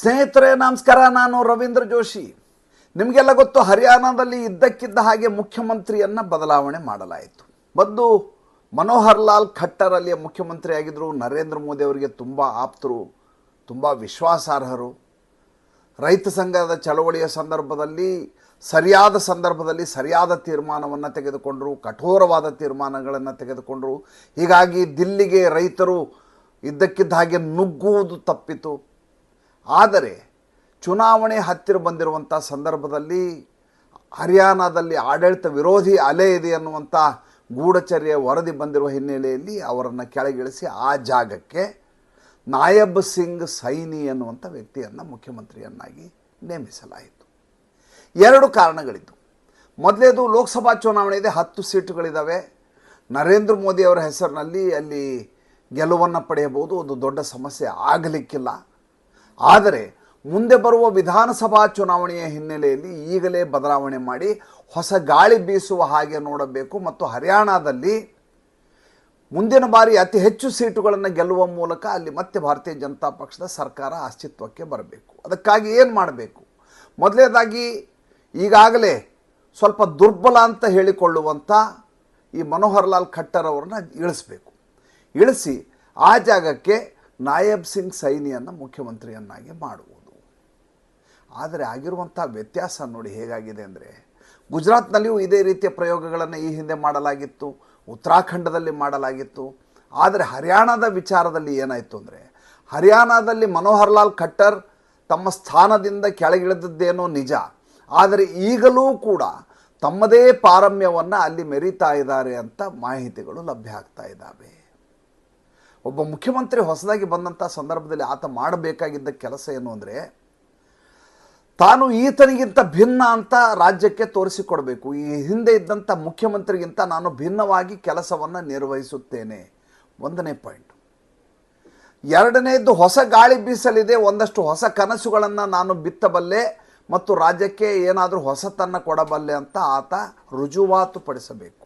ಸ್ನೇಹಿತರೆ, ನಮಸ್ಕಾರ. ನಾನು ರವೀಂದ್ರ ಜೋಶಿ. ನಿಮಗೆಲ್ಲ ಗೊತ್ತು, ಹರಿಯಾಣದಲ್ಲಿ ಇದ್ದಕ್ಕಿದ್ದ ಹಾಗೆ ಮುಖ್ಯಮಂತ್ರಿಯನ್ನು ಬದಲಾವಣೆ ಮಾಡಲಾಯಿತು. ಬಂದು ಮನೋಹರ್ ಲಾಲ್ ಖಟ್ಟರ್ ಅಲ್ಲಿಯ ಮುಖ್ಯಮಂತ್ರಿ ಆಗಿದ್ದರು ನರೇಂದ್ರ ಮೋದಿ ಅವರಿಗೆ ತುಂಬ ಆಪ್ತರು, ತುಂಬ ವಿಶ್ವಾಸಾರ್ಹರು. ರೈತ ಸಂಘದ ಚಳವಳಿಯ ಸಂದರ್ಭದಲ್ಲಿ, ಸರಿಯಾದ ಸಂದರ್ಭದಲ್ಲಿ ಸರಿಯಾದ ತೀರ್ಮಾನವನ್ನು ತೆಗೆದುಕೊಂಡರು, ಕಠೋರವಾದ ತೀರ್ಮಾನಗಳನ್ನು ತೆಗೆದುಕೊಂಡರು. ಹೀಗಾಗಿ ದಿಲ್ಲಿಗೆ ರೈತರು ಇದ್ದಕ್ಕಿದ್ದ ಹಾಗೆ ನುಗ್ಗುವುದು ತಪ್ಪಿತು. ಆದರೆ ಚುನಾವಣೆ ಹತ್ತಿರ ಬಂದಿರುವಂಥ ಸಂದರ್ಭದಲ್ಲಿ ಹರಿಯಾಣದಲ್ಲಿ ಆಡಳಿತ ವಿರೋಧಿ ಅಲೆ ಇದೆ ಅನ್ನುವಂಥ ಗೂಢಚರ್ಯ ವರದಿ ಬಂದಿರುವ ಹಿನ್ನೆಲೆಯಲ್ಲಿ ಅವರನ್ನು ಕೆಳಗಿಳಿಸಿ ಆ ಜಾಗಕ್ಕೆ ನಾಯಬ್ ಸಿಂಗ್ ಸೈನಿ ಅನ್ನುವಂಥ ವ್ಯಕ್ತಿಯನ್ನು ಮುಖ್ಯಮಂತ್ರಿಯನ್ನಾಗಿ ನೇಮಿಸಲಾಯಿತು. ಎರಡು ಕಾರಣಗಳಿದ್ದು. ಮೊದಲೇದು ಲೋಕಸಭಾ ಚುನಾವಣೆ ಇದೆ, ಹತ್ತು ಸೀಟುಗಳಿದ್ದಾವೆ ನರೇಂದ್ರ ಮೋದಿ ಅವರ ಹೆಸರಿನಲ್ಲಿ ಅಲ್ಲಿ ಗೆಲುವನ್ನು ಪಡೆಯಬಹುದು ಒಂದು ದೊಡ್ಡ ಸಮಸ್ಯೆ ಆಗಲಿಕ್ಕಿಲ್ಲ. ಆದರೆ ಮುಂದೆ ಬರುವ ವಿಧಾನಸಭಾ ಚುನಾವಣೆಯ ಹಿನ್ನೆಲೆಯಲ್ಲಿ ಈಗಲೇ ಬದಲಾವಣೆ ಮಾಡಿ ಹೊಸ ಗಾಳಿ ಬೀಸುವ ಹಾಗೆ ನೋಡಬೇಕು ಮತ್ತು ಹರಿಯಾಣದಲ್ಲಿ ಮುಂದಿನ ಬಾರಿ ಅತಿ ಹೆಚ್ಚು ಸೀಟುಗಳನ್ನು ಗೆಲ್ಲುವ ಮೂಲಕ ಅಲ್ಲಿ ಮತ್ತೆ ಭಾರತೀಯ ಜನತಾ ಪಕ್ಷದ ಸರ್ಕಾರ ಅಸ್ತಿತ್ವಕ್ಕೆ ಬರಬೇಕು. ಅದಕ್ಕಾಗಿ ಏನು ಮಾಡಬೇಕು? ಮೊದಲನೇದಾಗಿ ಈಗಾಗಲೇ ಸ್ವಲ್ಪ ದುರ್ಬಲ ಅಂತ ಹೇಳಿಕೊಳ್ಳುವಂಥ ಈ ಮನೋಹರ್ ಲಾಲ್ ಖಟ್ಟರ್ ಅವರನ್ನ ಇಳಿಸ್ಬೇಕು. ಇಳಿಸಿ ಆ ಜಾಗಕ್ಕೆ ನಾಯಬ್ ಸಿಂಗ್ ಸೈನಿಯನ್ನು ಮುಖ್ಯಮಂತ್ರಿಯನ್ನಾಗಿ ಮಾಡುವುದು. ಆದರೆ ಆಗಿರುವಂಥ ವ್ಯತ್ಯಾಸ ನೋಡಿ ಹೇಗಾಗಿದೆ ಅಂದರೆ, ಗುಜರಾತ್ನಲ್ಲಿಯೂ ಇದೇ ರೀತಿಯ ಪ್ರಯೋಗಗಳನ್ನು ಈ ಹಿಂದೆ ಮಾಡಲಾಗಿತ್ತು, ಉತ್ತರಾಖಂಡದಲ್ಲಿ ಮಾಡಲಾಗಿತ್ತು. ಆದರೆ ಹರಿಯಾಣದ ವಿಚಾರದಲ್ಲಿ ಏನಾಯಿತು ಅಂದರೆ, ಹರಿಯಾಣದಲ್ಲಿ ಮನೋಹರ್ ಲಾಲ್ ಖಟ್ಟರ್ ತಮ್ಮ ಸ್ಥಾನದಿಂದ ಕೆಳಗಿಳಿದದ್ದೇನೋ ನಿಜ. ಆದರೆ ಈಗಲೂ ಕೂಡ ತಮ್ಮದೇ ಪಾರಮ್ಯವನ್ನು ಅಲ್ಲಿ ಮೆರೀತಾ ಇದ್ದಾರೆ ಅಂತ ಮಾಹಿತಿಗಳು ಲಭ್ಯ ಆಗ್ತಾ ಇದ್ದಾವೆ. ಒಬ್ಬ ಮುಖ್ಯಮಂತ್ರಿ ಹೊಸದಾಗಿ ಬಂದಂಥ ಸಂದರ್ಭದಲ್ಲಿ ಆತ ಮಾಡಬೇಕಾಗಿದ್ದ ಕೆಲಸ ಏನು ಅಂದರೆ, ತಾನು ಈತನಿಗಿಂತ ಭಿನ್ನ ಅಂತ ರಾಜ್ಯಕ್ಕೆ ತೋರಿಸಿಕೊಡಬೇಕು. ಈ ಹಿಂದೆ ಇದ್ದಂಥ ಮುಖ್ಯಮಂತ್ರಿಗಿಂತ ನಾನು ಭಿನ್ನವಾಗಿ ಕೆಲಸವನ್ನು ನಿರ್ವಹಿಸುತ್ತೇನೆ. ಒಂದನೇ ಪಾಯಿಂಟ್. ಎರಡನೇದು, ಹೊಸ ಗಾಳಿ ಬೀಸಲಿದೆ, ಒಂದಷ್ಟು ಹೊಸ ಕನಸುಗಳನ್ನು ನಾನು ಬಿತ್ತಬಲ್ಲೆ ಮತ್ತು ರಾಜ್ಯಕ್ಕೆ ಏನಾದರೂ ಹೊಸತನ್ನು ಕೊಡಬಲ್ಲೆ ಅಂತ ಆತ ರುಜುವಾತುಪಡಿಸಬೇಕು.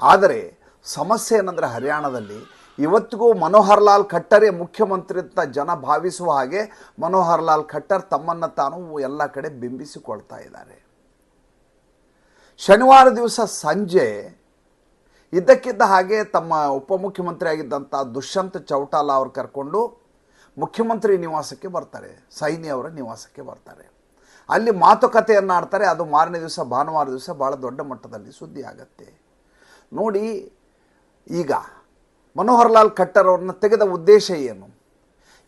ಆದರೆ ಸಮಸ್ಯೆ ಏನಂದರೆ ಹರಿಯಾಣದಲ್ಲಿ ಇವತ್ತಿಗೂ ಮನೋಹರ್ ಲಾಲ್ ಖಟ್ಟರೇ ಮುಖ್ಯಮಂತ್ರಿ ಅಂತ ಜನ ಭಾವಿಸುವ ಹಾಗೆ ಮನೋಹರ್ ಲಾಲ್ ಖಟ್ಟರ್ ತಮ್ಮನ್ನು ತಾನು ಎಲ್ಲ ಕಡೆ ಬಿಂಬಿಸಿಕೊಳ್ತಾ ಇದ್ದಾರೆ. ಶನಿವಾರ ದಿವಸ ಸಂಜೆ ಇದ್ದಕ್ಕಿದ್ದ ಹಾಗೆ ತಮ್ಮ ಉಪಮುಖ್ಯಮಂತ್ರಿ ಆಗಿದ್ದಂಥ ದುಷ್ಯಂತ್ ಚೌಟಾಲಾ ಅವ್ರು ಕರ್ಕೊಂಡು ಮುಖ್ಯಮಂತ್ರಿ ನಿವಾಸಕ್ಕೆ ಬರ್ತಾರೆ, ಸೈನಿ ಅವರ ನಿವಾಸಕ್ಕೆ ಬರ್ತಾರೆ. ಅಲ್ಲಿ ಮಾತುಕತೆಯನ್ನು ಆಡ್ತಾರೆ ಅದು ಮಾರನೇ ದಿವಸ ಭಾನುವಾರ ದಿವಸ ಭಾಳ ದೊಡ್ಡ ಮಟ್ಟದಲ್ಲಿ ಸುದ್ದಿ ಆಗತ್ತೆ ನೋಡಿ ಈಗ ಮನೋಹರ್ ಲಾಲ್ ಖಟ್ಟರ್ ಅವ್ರನ್ನ ತೆಗೆದ ಉದ್ದೇಶ ಏನು?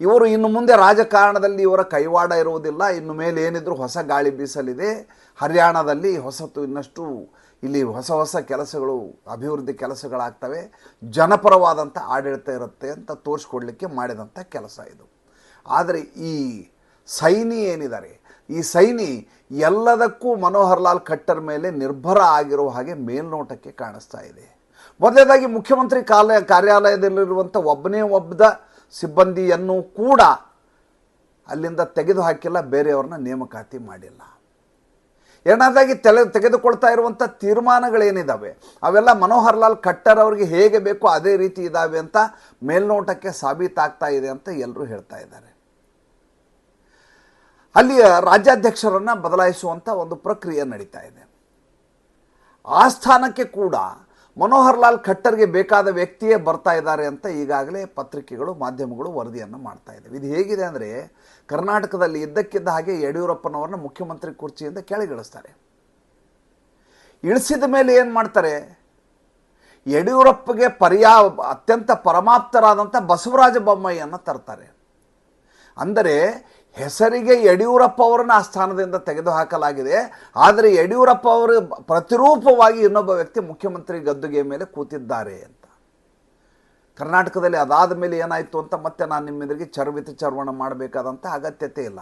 ಇವರು ಇನ್ನು ಮುಂದೆ ರಾಜಕಾರಣದಲ್ಲಿ ಇವರ ಕೈವಾಡ ಇರುವುದಿಲ್ಲ. ಇನ್ನು ಮೇಲೆ ಏನಿದ್ರು ಹೊಸ ಗಾಳಿ ಬೀಸಲಿದೆ. ಹರಿಯಾಣದಲ್ಲಿ ಹೊಸತು ಇನ್ನಷ್ಟು ಇಲ್ಲಿ ಹೊಸ ಹೊಸ ಕೆಲಸಗಳು, ಅಭಿವೃದ್ಧಿ ಕೆಲಸಗಳಾಗ್ತವೆ. ಜನಪರವಾದಂಥ ಆಡಳಿತ ಇರುತ್ತೆ ಅಂತ ತೋರಿಸ್ಕೊಡ್ಲಿಕ್ಕೆ ಮಾಡಿದಂಥ ಕೆಲಸ ಇದು. ಆದರೆ ಈ ಸೈನಿ ಏನಿದ್ದಾರೆ? ಈ ಸೈನಿ ಎಲ್ಲದಕ್ಕೂ ಮನೋಹರ್ ಲಾಲ್ ಖಟ್ಟರ್ ಮೇಲೆ ನಿರ್ಭರ ಆಗಿರುವ ಹಾಗೆ ಮೇಲ್ನೋಟಕ್ಕೆ ಕಾಣಿಸ್ತಾ ಇದೆ. ಮೊದಲನೇದಾಗಿ ಮುಖ್ಯಮಂತ್ರಿ ಕಾಲ ಕಾರ್ಯಾಲಯದಲ್ಲಿರುವಂಥ ಒಬ್ಬನೇ ಒಬ್ಬದ ಸಿಬ್ಬಂದಿಯನ್ನು ಕೂಡ ಅಲ್ಲಿಂದ ತೆಗೆದು ಹಾಕಿಲ್ಲ ಬೇರೆಯವ್ರನ್ನ ನೇಮಕಾತಿ ಮಾಡಿಲ್ಲ. ಎರಡನೇದಾಗಿ ತೆಲೆ, ತೆಗೆದುಕೊಳ್ತಾ ಇರುವಂಥ ತೀರ್ಮಾನಗಳೇನಿದ್ದಾವೆ ಅವೆಲ್ಲ ಮನೋಹರ್ ಲಾಲ್ ಖಟ್ಟರ್ ಅವರಿಗೆ ಹೇಗೆ ಬೇಕೋ ಅದೇ ರೀತಿ ಇದ್ದಾವೆ ಅಂತ ಮೇಲ್ನೋಟಕ್ಕೆ ಸಾಬೀತಾಗ್ತಾ ಇದೆ ಅಂತ ಎಲ್ಲರೂ ಹೇಳ್ತಾ ಇದ್ದಾರೆ. ಅಲ್ಲಿಯ ರಾಜ್ಯಾಧ್ಯಕ್ಷರನ್ನು ಬದಲಾಯಿಸುವಂಥ ಒಂದು ಪ್ರಕ್ರಿಯೆ ನಡೀತಾ ಇದೆ. ಆ ಸ್ಥಾನಕ್ಕೆ ಕೂಡ ಮನೋಹರ್ ಲಾಲ್ ಖಟ್ಟರ್ಗೆ ಬೇಕಾದ ವ್ಯಕ್ತಿಯೇ ಬರ್ತಾ ಇದ್ದಾರೆ ಅಂತ ಈಗಾಗಲೇ ಪತ್ರಿಕೆಗಳು, ಮಾಧ್ಯಮಗಳು ವರದಿಯನ್ನು ಮಾಡ್ತಾ ಇದ್ದಾವೆ. ಇದು ಹೇಗಿದೆ ಅಂದರೆ ಕರ್ನಾಟಕದಲ್ಲಿ ಇದ್ದಕ್ಕಿದ್ದ ಹಾಗೆ ಯಡಿಯೂರಪ್ಪನವ್ರನ್ನ ಮುಖ್ಯಮಂತ್ರಿ ಕುರ್ಚಿಯಿಂದ ಕೆಳಗಿಳಿಸ್ತಾರೆ. ಇಳಿಸಿದ ಮೇಲೆ ಏನು ಮಾಡ್ತಾರೆ? ಯಡಿಯೂರಪ್ಪಗೆ ಪರ್ಯಾ, ಅತ್ಯಂತ ಪರಮಾಪ್ತರಾದಂಥ ಬಸವರಾಜ ಬೊಮ್ಮಾಯಿಯನ್ನು ತರ್ತಾರೆ. ಅಂದರೆ ಹೆಸರಿಗೆ ಯಡಿಯೂರಪ್ಪ ಅವರನ್ನು ಆ ಸ್ಥಾನದಿಂದ ತೆಗೆದುಹಾಕಲಾಗಿದೆ. ಆದರೆ ಯಡಿಯೂರಪ್ಪ ಅವರು ಪ್ರತಿರೂಪವಾಗಿ ಇನ್ನೊಬ್ಬ ವ್ಯಕ್ತಿ ಮುಖ್ಯಮಂತ್ರಿ ಗದ್ದುಗೆ ಮೇಲೆ ಕೂತಿದ್ದಾರೆ ಅಂತ. ಕರ್ನಾಟಕದಲ್ಲಿ ಅದಾದ ಮೇಲೆ ಏನಾಯಿತು ಅಂತ ಮತ್ತೆ ನಾನು ನಿಮ್ಮೆದುರಿಗೆ ಚರ್ವಿತ ಚರ್ವಣ ಮಾಡಬೇಕಾದಂಥ ಅಗತ್ಯತೆ ಇಲ್ಲ.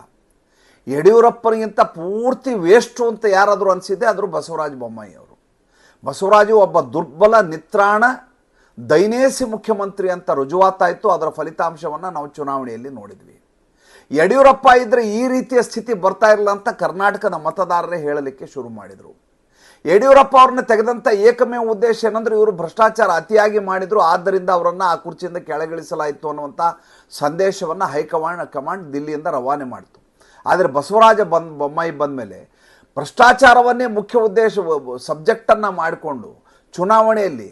ಯಡಿಯೂರಪ್ಪನಿಗಿಂತ ಪೂರ್ತಿ ವೇಸ್ಟು ಅಂತ ಯಾರಾದರೂ ಅನಿಸಿದ್ದೆ ಆದರೂ ಬಸವರಾಜ ಬೊಮ್ಮಾಯಿ ಅವರು. ಬಸವರಾಜು ಒಬ್ಬ ದುರ್ಬಲ ನಿತ್ರಾಣ, ದೈನೇಸಿ ಮುಖ್ಯಮಂತ್ರಿ ಅಂತ ರುಜುವಾತಾಯಿತು. ಅದರ ಫಲಿತಾಂಶವನ್ನು ನಾವು ಚುನಾವಣೆಯಲ್ಲಿ ನೋಡಿದ್ವಿ. ಯಡಿಯೂರಪ್ಪ ಇದ್ದರೆ ಈ ರೀತಿಯ ಸ್ಥಿತಿ ಬರ್ತಾ ಇರಲಿಲ್ಲ ಅಂತ ಕರ್ನಾಟಕದ ಮತದಾರರೇ ಹೇಳಲಿಕ್ಕೆ ಶುರು ಮಾಡಿದರು. ಯಡಿಯೂರಪ್ಪ ಅವ್ರನ್ನ ತೆಗೆದಂಥ ಏಕಮೇವ ಉದ್ದೇಶ ಏನಂದ್ರೆ ಇವರು ಭ್ರಷ್ಟಾಚಾರ ಅತಿಯಾಗಿ ಮಾಡಿದ್ರು, ಆದ್ದರಿಂದ ಅವರನ್ನು ಆ ಕುರ್ಚಿಯಿಂದ ಕೆಳಗಿಳಿಸಲಾಯಿತು ಅನ್ನುವಂಥ ಸಂದೇಶವನ್ನು ಹೈಕಮಾಂಡ್, ಕಮಾಂಡ್ ದಿಲ್ಲಿಯಿಂದ ರವಾನೆ ಮಾಡಿತು. ಆದರೆ ಬಸವರಾಜ ಬಂದ್, ಬೊಮ್ಮಾಯಿ ಬಂದ ಮೇಲೆ ಭ್ರಷ್ಟಾಚಾರವನ್ನೇ ಮುಖ್ಯ ಉದ್ದೇಶ, ಸಬ್ಜೆಕ್ಟನ್ನು ಮಾಡಿಕೊಂಡು ಚುನಾವಣೆಯಲ್ಲಿ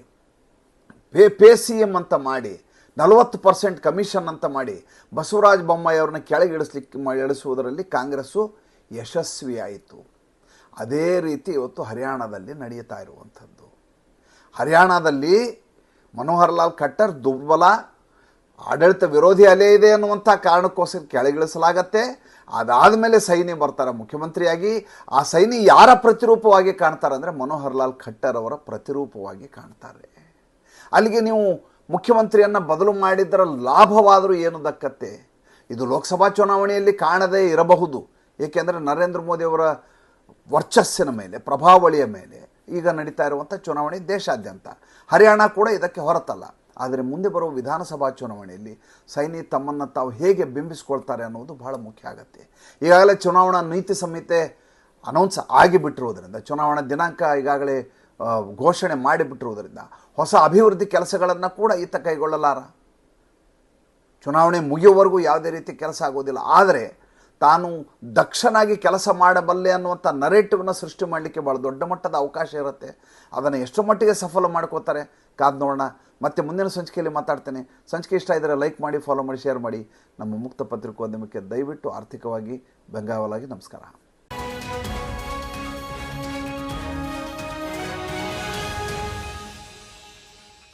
ಪೇ ಪೇ ಸಿ ಎಂ ಅಂತ ಮಾಡಿ ನಲವತ್ತು ಪರ್ಸೆಂಟ್ ಕಮಿಷನ್ ಅಂತ ಮಾಡಿ ಬಸವರಾಜ ಬೊಮ್ಮಾಯಿ ಅವ್ರನ್ನ ಕೆಳಗಿಳಿಸ್ಲಿಕ್ಕೆ ಇಳಿಸುವುದರಲ್ಲಿ ಕಾಂಗ್ರೆಸ್ಸು ಯಶಸ್ವಿಯಾಯಿತು. ಅದೇ ರೀತಿ ಇವತ್ತು ಹರಿಯಾಣದಲ್ಲಿ ನಡೆಯುತ್ತಾ ಇರುವಂಥದ್ದು. ಹರಿಯಾಣದಲ್ಲಿ ಮನೋಹರ್ ಲಾಲ್ ಖಟ್ಟರ್ ದುರ್ಬಲ, ಆಡಳಿತ ವಿರೋಧಿ ಅಲೆ ಇದೆ ಅನ್ನುವಂಥ ಕಾರಣಕ್ಕೋಸ್ಕರ ಕೆಳಗಿಳಿಸಲಾಗತ್ತೆ ಅದಾದ ಮೇಲೆ ಸೈನಿ ಬರ್ತಾರೆ ಮುಖ್ಯಮಂತ್ರಿಯಾಗಿ. ಆ ಸೈನಿ ಯಾರ ಪ್ರತಿರೂಪವಾಗಿ ಕಾಣ್ತಾರೆ ಅಂದರೆ ಮನೋಹರ್ ಲಾಲ್ ಖಟ್ಟರ್ ಅವರ ಪ್ರತಿರೂಪವಾಗಿ ಕಾಣ್ತಾರೆ. ಅಲ್ಲಿಗೆ ನೀವು ಮುಖ್ಯಮಂತ್ರಿಯನ್ನು ಬದಲು ಮಾಡಿದ್ದರ ಲಾಭವಾದರೂ ಏನು ದಕ್ಕತ್ತೆ? ಇದು ಲೋಕಸಭಾ ಚುನಾವಣೆಯಲ್ಲಿ ಕಾಣದೇ ಇರಬಹುದು. ಏಕೆಂದರೆ ನರೇಂದ್ರ ಮೋದಿಯವರ ವರ್ಚಸ್ಸಿನ ಮೇಲೆ, ಪ್ರಭಾವಳಿಯ ಮೇಲೆ ಈಗ ನಡೀತಾ ಇರುವಂಥ ಚುನಾವಣೆ ದೇಶಾದ್ಯಂತ. ಹರಿಯಾಣ ಕೂಡ ಇದಕ್ಕೆ ಹೊರತಲ್ಲ. ಆದರೆ ಮುಂದೆ ಬರುವ ವಿಧಾನಸಭಾ ಚುನಾವಣೆಯಲ್ಲಿ ಸೈನಿ ತಮ್ಮನ್ನು ತಾವು ಹೇಗೆ ಬಿಂಬಿಸ್ಕೊಳ್ತಾರೆ ಅನ್ನೋದು ಬಹಳ ಮುಖ್ಯ ಆಗುತ್ತೆ. ಈಗಾಗಲೇ ಚುನಾವಣಾ ನೀತಿ ಸಂಹಿತೆ ಅನೌನ್ಸ್ ಆಗಿಬಿಟ್ಟಿರುವುದರಿಂದ, ಚುನಾವಣಾ ದಿನಾಂಕ ಈಗಾಗಲೇ ಘೋಷಣೆ ಮಾಡಿಬಿಟ್ಟಿರುವುದರಿಂದ ಹೊಸ ಅಭಿವೃದ್ಧಿ ಕೆಲಸಗಳನ್ನು ಕೂಡ ಈತ ಕೈಗೊಳ್ಳಲಾರ. ಚುನಾವಣೆ ಮುಗಿಯುವವರೆಗೂ ಯಾವುದೇ ರೀತಿ ಕೆಲಸ ಆಗೋದಿಲ್ಲ ಆದರೆ ತಾನು ದಕ್ಷನಾಗಿ ಕೆಲಸ ಮಾಡಬಲ್ಲೆ ಅನ್ನುವಂಥ ನರೇಟಿವ್ನ ಸೃಷ್ಟಿ ಮಾಡಲಿಕ್ಕೆ ಭಾಳ ದೊಡ್ಡ ಮಟ್ಟದ ಅವಕಾಶ ಇರುತ್ತೆ. ಅದನ್ನು ಎಷ್ಟು ಮಟ್ಟಿಗೆ ಸಫಲ ಮಾಡ್ಕೋತಾರೆ ಕಾದ್ ನೋಡೋಣ. ಮತ್ತೆ ಮುಂದಿನ ಸಂಚಿಕೆಯಲ್ಲಿ ಮಾತಾಡ್ತೇನೆ. ಸಂಚಿಕೆ ಇಷ್ಟ ಇದ್ದರೆ ಲೈಕ್ ಮಾಡಿ ಫಾಲೋ ಮಾಡಿ ಶೇರ್ ಮಾಡಿ. ನಮ್ಮ ಮುಕ್ತ ಪತ್ರಿಕೋದ್ಯಮಕ್ಕೆ ದಯವಿಟ್ಟು ಆರ್ಥಿಕವಾಗಿ ಬೆಂಗಾವಲಾಗಿ ನಮಸ್ಕಾರ.